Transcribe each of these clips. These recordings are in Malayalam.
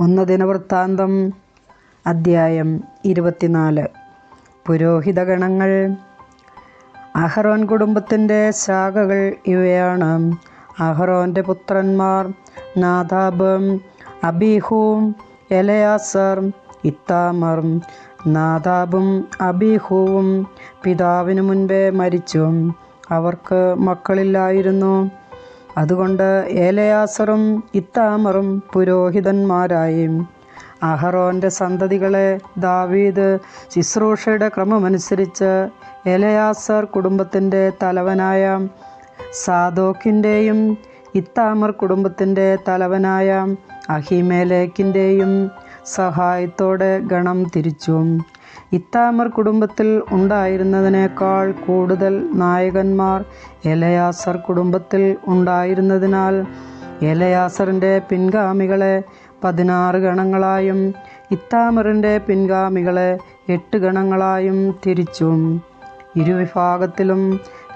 ഒന്ന് ദിനവൃത്താന്തം അദ്ധ്യായം ഇരുപത്തിനാല്. പുരോഹിതഗണങ്ങൾ. അഹറോൻ കുടുംബത്തിന്റെ ശാഖകൾ ഇവയാണ്. അഹറോന്റെ പുത്രന്മാർ നാദാബ് അബീഹൂം എലയാസർ ഇത്താമർ. നാദാബും അബീഹൂവും പിതാവിനു മുൻപേ മരിച്ചു. അവർക്ക് മക്കളില്ലായിരുന്നു. അതുകൊണ്ട് ഏലയാസറും ഇത്താമറും പുരോഹിതന്മാരായി അഹറോന്റെ സന്തതികളെ ദാവീദ് ശുശ്രൂഷയുടെ ക്രമമനുസരിച്ച് എലയാസർ കുടുംബത്തിന്റെ തലവനായ സാദോക്കിന്റെയും ഇത്താമർ കുടുംബത്തിന്റെ തലവനായ അഹിമേലേക്കിന്റെയും സഹായത്തോടെ ഗണം തിരിച്ചു. ഇത്താമർ കുടുംബത്തിൽ ഉണ്ടായിരുന്നതിനേക്കാൾ കൂടുതൽ നായകന്മാർ എലയാസർ കുടുംബത്തിൽ ഉണ്ടായിരുന്നതിനാൽ എലയാസറിന്റെ പിൻഗാമികളെ പതിനാറ് ഗണങ്ങളായും ഇത്താമറിന്റെ പിൻഗാമികളെ എട്ട് ഗണങ്ങളായും തിരിച്ചു. ഇരുവിഭാഗത്തിലും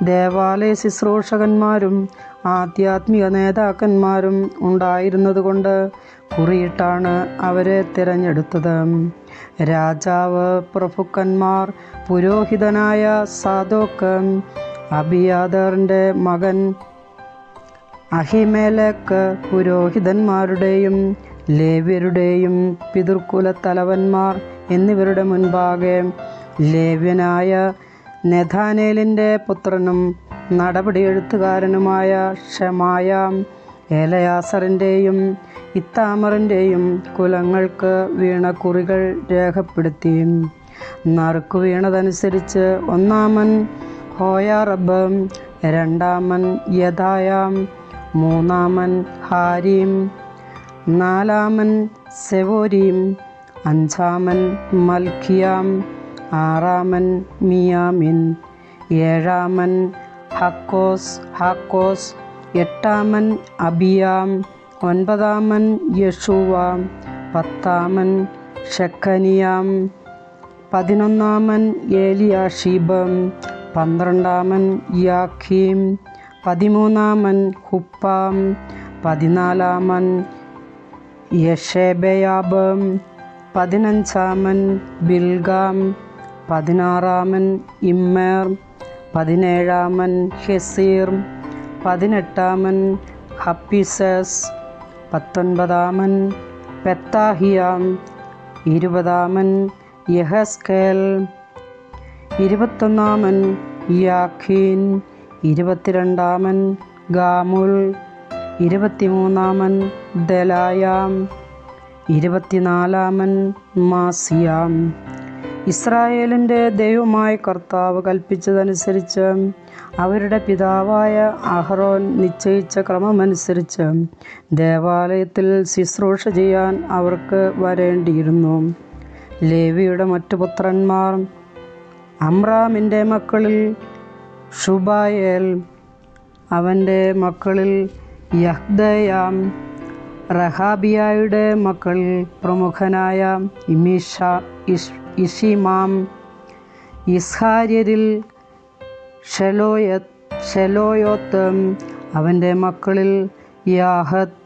ദേവാലയ ശുശ്രൂഷകന്മാരും ആധ്യാത്മിക നേതാക്കന്മാരും ഉണ്ടായിരുന്നതുകൊണ്ട് കുറിയിട്ടാണ് അവരെ തിരഞ്ഞെടുത്തത്. രാജാവ് പ്രഭുക്കന്മാർ പുരോഹിതനായ സാദോക്ക് അബിയാദറിന്റെ മകൻ അഹിമേലക്ക് പുരോഹിതന്മാരുടെയും ലേവ്യരുടെയും പിതൃകുല തലവന്മാർ എന്നിവരുടെ മുൻപാകെ ലേവ്യനായ നെഥാനേലിന്റെ പുത്രനും നടപടിയെഴുത്തുകാരനുമായ ഷമായ ഏലയാസറിന്റെയും ഇത്താമറിന്റെയും കുലങ്ങൾക്ക് വീണക്കുറികൾ കുറികൾ രേഖപ്പെടുത്തി. നറുക്കു വീണതനുസരിച്ച് ഒന്നാമൻ ഹോയാറബ് രണ്ടാമൻ യഥായാം മൂന്നാമൻ ഹാരീം നാലാമൻ സെവോരീം അഞ്ചാമൻ മൽഖിയാം ആറാമൻ മിയാമിൻ ഏഴാമൻ ഹക്കോസ് ഹാക്കോസ് എട്ടാമൻ അബിയാം ഒൻപതാമൻ യഷുവ പത്താമൻ ഷക്കനിയാം പതിനൊന്നാമൻ ഏലിയാഷീബം പന്ത്രണ്ടാമൻ യാഖീം പതിമൂന്നാമൻ ഹുപ്പാം പതിനാലാമൻ യഷേബയാബം പതിനഞ്ചാമൻ ബിൽഗാം പതിനാറാമൻ ഇമ്മേർ പതിനേഴാമൻ ഹെസീർ പതിനെട്ടാമൻ ഹപ്പിസസ് പത്തൊൻപതാമൻ പെത്താഹിയാം ഇരുപതാമൻ യഹസ്കേൽ ഇരുപത്തൊന്നാമൻ യാഖീൻ ഇരുപത്തിരണ്ടാമൻ ഗാമുൽ ഇരുപത്തിമൂന്നാമൻ ദലായാം ഇരുപത്തിനാലാമൻ മാസിയാം. ഇസ്രായേലിന്റെ ദൈവമായ കർത്താവ് കൽപ്പിച്ചതനുസരിച്ച് അവരുടെ പിതാവായ അഹ്റോൻ നിശ്ചയിച്ച ക്രമമനുസരിച്ച് ദേവാലയത്തിൽ ശുശ്രൂഷ ചെയ്യാൻ അവർക്ക് വരേണ്ടിയിരുന്നു. ലേവിയുടെ മറ്റു പുത്രന്മാർ അമ്രാമിന്റെ മക്കളിൽ ഷുബായേൽ അവന്റെ മക്കളിൽ യഹ്ദയാം റഹാബിയായുടെ മക്കളിൽ പ്രമുഖനായ ഇമിഷ ഇഷിമാം. ഇസ്ഹാര്യരിൽ ഷെലോയ ഷെലോയോത്ത് അവന്റെ മക്കളിൽ യാഹത്ത്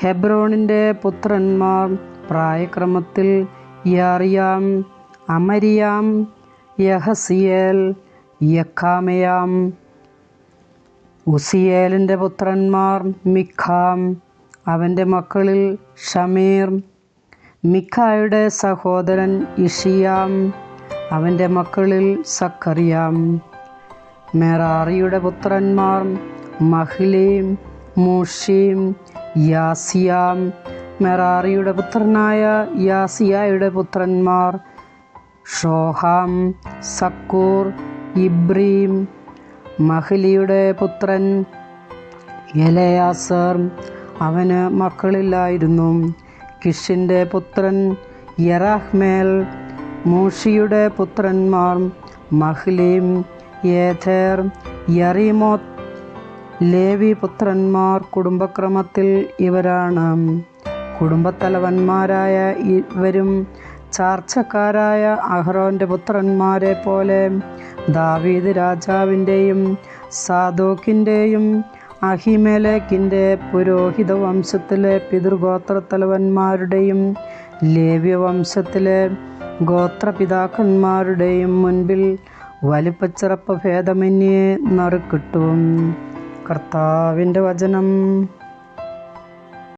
ഹെബ്രോണിന്റെ പുത്രന്മാർ പ്രായക്രമത്തിൽ യാറിയാം അമരിയാം യഹസിയേൽ യഖാമയാം. ഉസിയേലിന്റെ പുത്രന്മാർ മിഖാം അവന്റെ മക്കളിൽ ഷമീർ മിഖായുടെ സഹോദരൻ ഇഷിയാം അവന്റെ മക്കളിൽ സക്കറിയാം മെറാറിയുടെ പുത്രന്മാർ മഹ്ലീം മൂഷീം യാസിയാം. മെറാറിയുടെ പുത്രനായ യാസിയായുടെ പുത്രന്മാർ ഷോഹാം സക്കൂർ ഇബ്രീം. മഹ്ലിയുടെ പുത്രൻ എലയാസർ അവന് മക്കളില്ലായിരുന്നു. കിഷിന്റെ പുത്രൻ യറാഹ്മേൽ മൂഷിയുടെ പുത്രന്മാർ മഹ്ലീം യേഥേർ യറിമോത്ത് ലേവി പുത്രന്മാർ കുടുംബക്രമത്തിൽ ഇവരാണ്. കുടുംബത്തലവന്മാരായ ഇവരും ചാർച്ചക്കാരായ അഹ്റോന്റെ പുത്രന്മാരെ പോലെ ദാവീദ് രാജാവിന്റെയും സാദോക്കിന്റെയും അഹിമേലേക്കിന്റെ പുരോഹിത വംശത്തിലെ പിതൃഗോത്രത്തലവന്മാരുടെയും ലേവ്യവംശത്തിലെ ഗോത്രപിതാക്കന്മാരുടെയും മുൻപിൽ വലിപ്പച്ചിറപ്പ് ഭേദമന്യേ നറുക്കിട്ടും. കർത്താവിന്റെ വചനം.